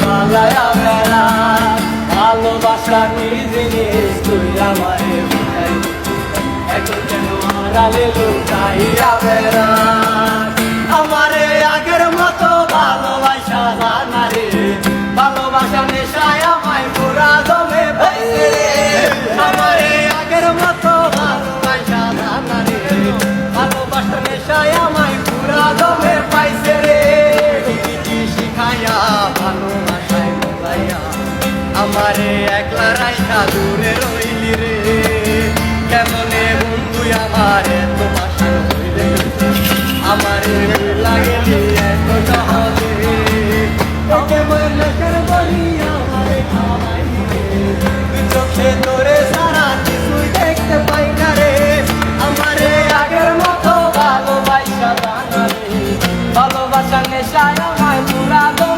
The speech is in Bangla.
পালায়া বেড়া ভালোবাসা নিজ জিনিস তুই আমারে এখন কেন আমারে আগের মতো ভালোবাসা ভালোবাসা নেশায় আমায় পুরা আমারে একলা রাইখা দূরে রইলি রে। কেমনে বন্ধু আমারে তোমার হইলে? আমার লাগেলি এত সহজে। ওকে মনে বলি আমারে খাওয়াইলি চোখে তোরে সারা কিছুই দেখতে পাই না রে। আমারে আগের মতো ভালোবাসা বাঙালি ভালোবাসা নেশায় আমায় পুরানো